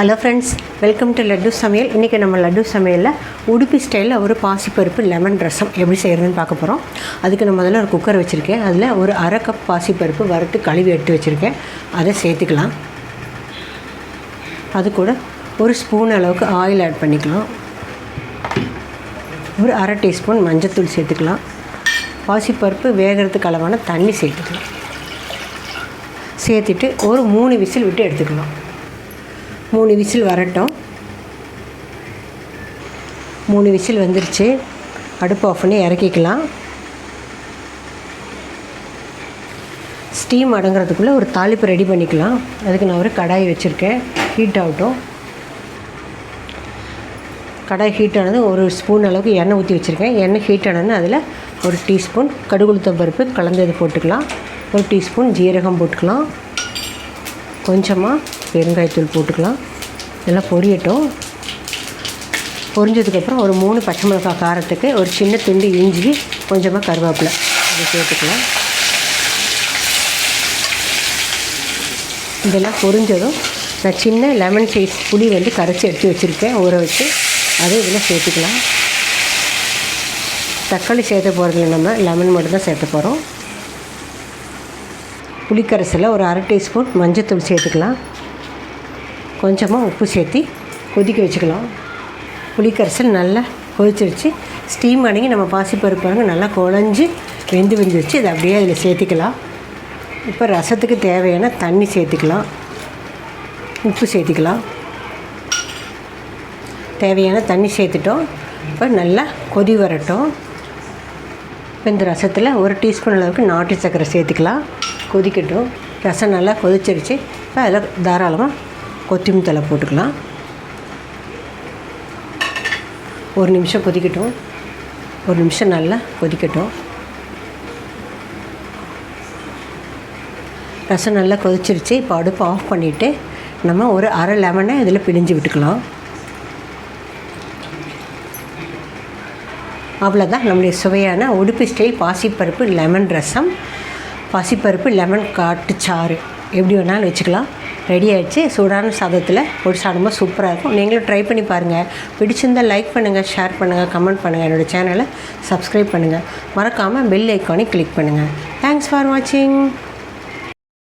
Hello friends welcome to laddu சமையல் இன்றைக்கி நம்ம லட்டு சமையலில் உடுப்பி ஸ்டைலில் ஒரு பாசிப்பருப்பு லெமன் ரசம் எப்படி செய்கிறதுன்னு பார்க்க போகிறோம் அதுக்கு நான் முதல்ல ஒரு குக்கர் வச்சுருக்கேன். அதில் ஒரு அரை கப் பாசிப்பருப்பு வறுத்து கழுவி எடுத்து வச்சுருக்கேன். அதை சேர்த்துக்கலாம். அது கூட ஒரு ஸ்பூன் அளவுக்கு ஆயில் ஆட் பண்ணிக்கலாம். ஒரு அரை டீஸ்பூன் மஞ்சத்தூள் சேர்த்துக்கலாம். பாசிப்பருப்பு வேகிறதுக்கு அளவான தண்ணி சேர்த்துக்கலாம். சேர்த்துட்டு ஒரு மூணு விசில் விட்டு எடுத்துக்கலாம். மூணு விசில் வரட்டும். மூணு விசில் வந்துருச்சு. அடுப்பு ஆஃப் பண்ணி இறக்கிக்கலாம். ஸ்டீம் அடங்குறதுக்குள்ளே ஒரு தாளிப்பு ரெடி பண்ணிக்கலாம். அதுக்கு நான் ஒரு கடாய் வச்சுருக்கேன். ஹீட் ஆகட்டும். கடாய் ஹீட் ஆனது ஒரு ஸ்பூன் அளவுக்கு எண்ணெய் ஊற்றி வச்சுருக்கேன். எண்ணெய் ஹீட் ஆனதுன்னு அதில் ஒரு டீஸ்பூன் கடுகுளுத்த பருப்பு கலந்தது போட்டுக்கலாம். ஒரு டீஸ்பூன் ஜீரகம் போட்டுக்கலாம். கொஞ்சமாக பெருங்காயத்தூள் போட்டுக்கலாம். இதெல்லாம் பொரியட்டும். பொரிஞ்சதுக்கப்புறம் ஒரு மூணு பச்சை மிளகாய் காரத்துக்கு ஒரு சின்ன துண்டு இஞ்சி கொஞ்சமாக கருவேப்பிலை. அதை சேர்த்துக்கலாம். இதெல்லாம் பொரிஞ்சதும் நான் சின்ன லெமன் சைஸ் புளி வந்து கரைச்சி எடுத்து வச்சுருக்கேன். ஊற வச்சு அதை இதில் சேர்த்துக்கலாம். தக்காளி சேர்த்த போகிறதுல நம்ம லெமன் மட்டும் தான் சேர்த்த போகிறோம் புளிக்கரைசலில் ஒரு அரை டீஸ்பூன் மஞ்சத்தூள் சேர்த்துக்கலாம். கொஞ்சமாக உப்பு சேர்த்து கொதிக்க வச்சுக்கலாம். புளிக்கரைசல் நல்லா கொதிச்சிருச்சு. ஸ்டீம் அடங்கி நம்ம பாசிப்பருப்பு பாருங்க நல்லா குழஞ்சி வெந்து வெந்துருச்சு. இதை அப்படியே அதில் சேர்த்துக்கலாம். இப்போ ரசத்துக்கு தேவையான தண்ணி சேர்த்துக்கலாம். உப்பு சேர்த்துக்கலாம். தேவையான தண்ணி சேர்த்துட்டோம். இப்போ நல்லா கொதி வரட்டும். இப்போ இந்த ரசத்தில் ஒரு டீஸ்பூன் அளவுக்கு நாட்டு சர்க்கரை சேர்த்துக்கலாம். கொதிக்கட்டும். ரசம் நல்லா கொதிச்சிருச்சு. இப்போ அதில் தாராளமாக கொத்தமல்லி தலை போட்டுக்கலாம். ஒரு நிமிஷம் கொதிக்கட்டும். ஒரு நிமிஷம் நல்லா கொதிக்கட்டும். ரசம் நல்லா கொதிச்சிருச்சு. இப்போ அடுப்பு ஆஃப் பண்ணிவிட்டு நம்ம ஒரு அரை லெமனை இதில் பிழிஞ்சு விட்டுக்கலாம். அவ்வளோதான் நம்முடைய சுவையான உடுப்பு ஸ்டைல் பாசிப்பருப்பு லெமன் ரசம். பாசிப்பருப்பு லெமன் காட்டு சாறு எப்படி வேணாலும் வச்சுக்கலாம். ரெடி ஆகிடுச்சு சூடான சாதத்தில் ஒரு சாதமாக சூப்பராக இருக்கும். நீங்களும் ட்ரை பண்ணி பாருங்கள் பிடிச்சிருந்தால் லைக் பண்ணுங்கள் ஷேர் பண்ணுங்கள் கமெண்ட் பண்ணுங்கள் என்னோடய சேனலை சப்ஸ்கிரைப் பண்ணுங்கள் மறக்காமல் பெல் ஐக்கானை கிளிக் பண்ணுங்கள் தேங்க்ஸ் ஃபார் வாட்சிங்